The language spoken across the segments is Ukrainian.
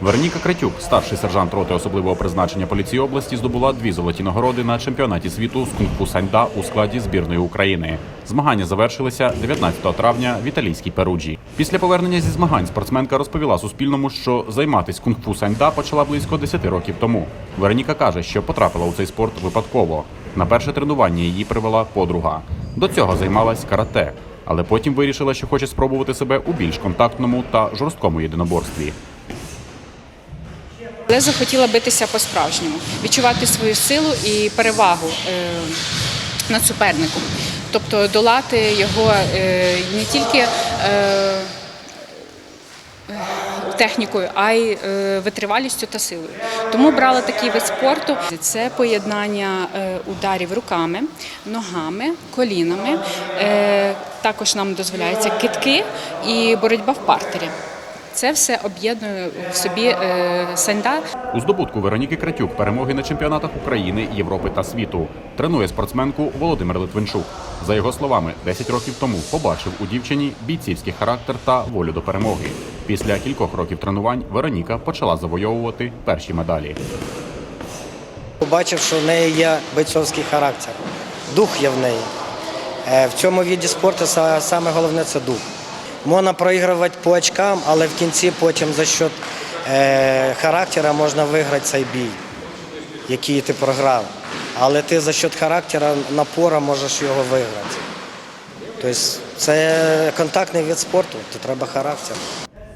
Вероніка Кратюк, старший сержант роти особливого призначення поліції області, здобула дві золоті нагороди на чемпіонаті світу з кунг-фу саньда у складі збірної України. Змагання завершилися 19 травня в італійській Перуджі. Після повернення зі змагань спортсменка розповіла Суспільному, що займатися кунг-фу саньда почала близько 10 років тому. Вероніка каже, що потрапила у цей спорт випадково. На перше тренування її привела подруга. До цього займалась карате, але потім вирішила, що хоче спробувати себе у більш контактному та жорсткому єдиноборстві. Але захотіла битися по-справжньому, відчувати свою силу і перевагу е, над суперником. Тобто долати його е, не тільки е, технікою, а й витривалістю та силою. Тому брала такий вид спорту. Це поєднання ударів руками, ногами, колінами. Також нам дозволяються китки і боротьба в партері. Це все об'єднує в собі е, саньда. У здобутку Вероніки Кратюк перемоги на чемпіонатах України, Європи та світу тренує спортсменку Володимир Литвинчук. За його словами, 10 років тому побачив у дівчині бійцівський характер та волю до перемоги. Після кількох років тренувань Вероніка почала завойовувати перші медалі. Побачив, що в неї є бойцовський характер, дух є в неї. Е, В цьому віді спорту саме головне це дух. Можна проігрувати по очкам, але в кінці потім за счет е, характера можна виграти цей бій, який ти програв. Але ти за счет характера, напора можеш його виграти. Тобто це контактний вид спорту, то треба характер.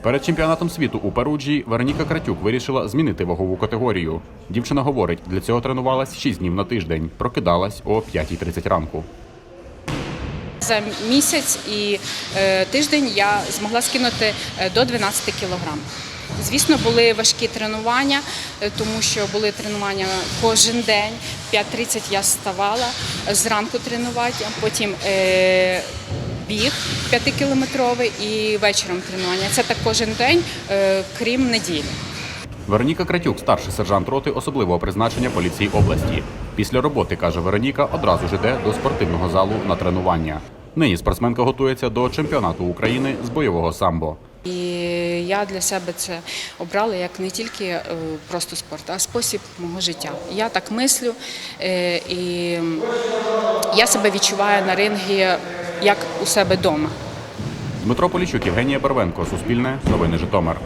Перед чемпіонатом світу у Перуджі Вероніка Кратюк вирішила змінити вагову категорію. Дівчина говорить, для цього тренувалась 6 днів на тиждень, прокидалась о 5.30 ранку. За місяць і е, тиждень я змогла скинути е, до 12 кілограм. Звісно, були важкі тренування, е, тому що були тренування кожен день. В 5.30 я вставала зранку тренувати, потім біг 5-кілометровий і вечором тренування. Це так кожен день, крім неділі. Вероніка Кратюк, старший сержант роти особливого призначення поліції області. Після роботи, каже Вероніка, одразу ж іде до спортивного залу на тренування. Нині спортсменка готується до чемпіонату України з бойового самбо. І я для себе це обрала як не тільки е, просто спорт, а спосіб мого життя. Я так мислю, е, і я себе відчуваю на рингі як у себе вдома. Дмитро Поліщук, Євгенія Барвенко, Суспільне, Новини Житомир.